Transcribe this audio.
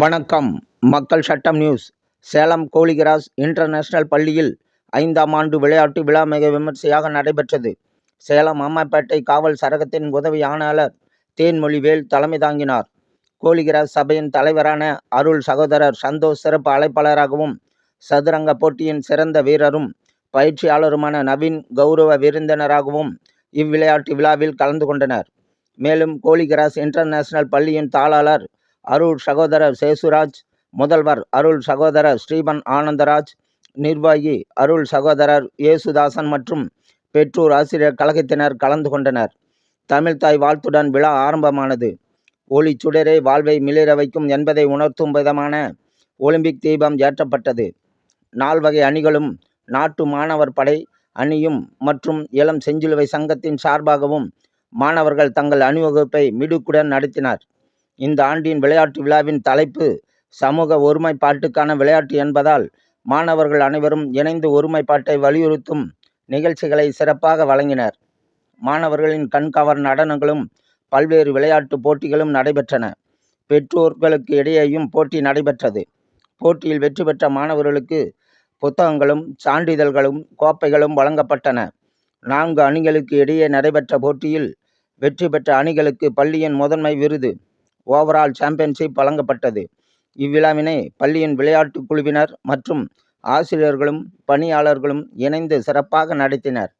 வணக்கம். மக்கள் சட்டம் நியூஸ். சேலம் கோலிகிராஸ் இன்டர்நேஷனல் பள்ளியில் ஐந்தாம் ஆண்டு விளையாட்டு விழா மிக விமர்சையாக நடைபெற்றது. சேலம் அம்மாப்பேட்டை காவல் சரகத்தின் உதவி ஆணையாளர் தேன்மொழிவேல் தலைமை தாங்கினார். கோலிகிராஸ் சபையின் தலைவரான அருள் சகோதரர் சந்தோஷ் சிறப்பு அழைப்பாளராகவும் சதுரங்க போட்டியின் சிறந்த வீரரும் பயிற்சியாளருமான நவீன் கௌரவ விருந்தினராகவும் இவ்விளையாட்டு விழாவில் கலந்து கொண்டனர். மேலும் கோலிகிராஸ் இன்டர்நேஷனல் பள்ளியின் தாளாளர் அருள் சகோதரர் சேசுராஜ் முதல்வர் அருள் சகோதரர் ஸ்ரீபன் ஆனந்தராஜ் நிர்வாகி அருள் சகோதரர் இயேசுதாசன் மற்றும் பெற்றோர் ஆசிரியர் கழகத்தினர் கலந்து கொண்டனர். தமிழ்தாய் வாழ்த்துடன் விழா ஆரம்பமானது. ஒளி சுடரே வாழ்வை மிளிர வைக்கும் என்பதை உணர்த்தும் விதமான ஒலிம்பிக் தீபம் ஏற்றப்பட்டது. நால்வகை அணிகளும் நாட்டு மாணவர் படை அணியும் மற்றும் இளம் செஞ்சிலுவை சங்கத்தின் சார்பாகவும் மாணவர்கள் தங்கள் அணிவகுப்பை மிடுக்குடன் நடத்தினர். இந்த ஆண்டின் விளையாட்டு விழாவின் தலைப்பு சமூக ஒருமைப்பாட்டுக்கான விளையாட்டு என்பதால் மாணவர்கள் அனைவரும் இணைந்து ஒருமைப்பாட்டை வலியுறுத்தும் நிகழ்ச்சிகளை சிறப்பாக வழங்கினர். மாணவர்களின் கண்கவர் நடனங்களும் பல்வேறு விளையாட்டு போட்டிகளும் நடைபெற்றன. பெற்றோர்களுக்கு இடையேயும் போட்டி நடைபெற்றது. போட்டியில் வெற்றி பெற்ற மாணவர்களுக்கு புத்தகங்களும் சான்றிதழ்களும் கோப்பைகளும் வழங்கப்பட்டன. நான்கு அணிகளுக்கு இடையே நடைபெற்ற போட்டியில் வெற்றி பெற்ற அணிகளுக்கு பள்ளியின் முதன்மை விருது. ஓவரால் சாம்பியன்ஷிப் வழங்கப்பட்டது. இவ்விழாவினை பள்ளியின் விளையாட்டு குழுவினர் மற்றும் ஆசிரியர்களும் பணியாளர்களும் இணைந்து சிறப்பாக நடத்தினர்.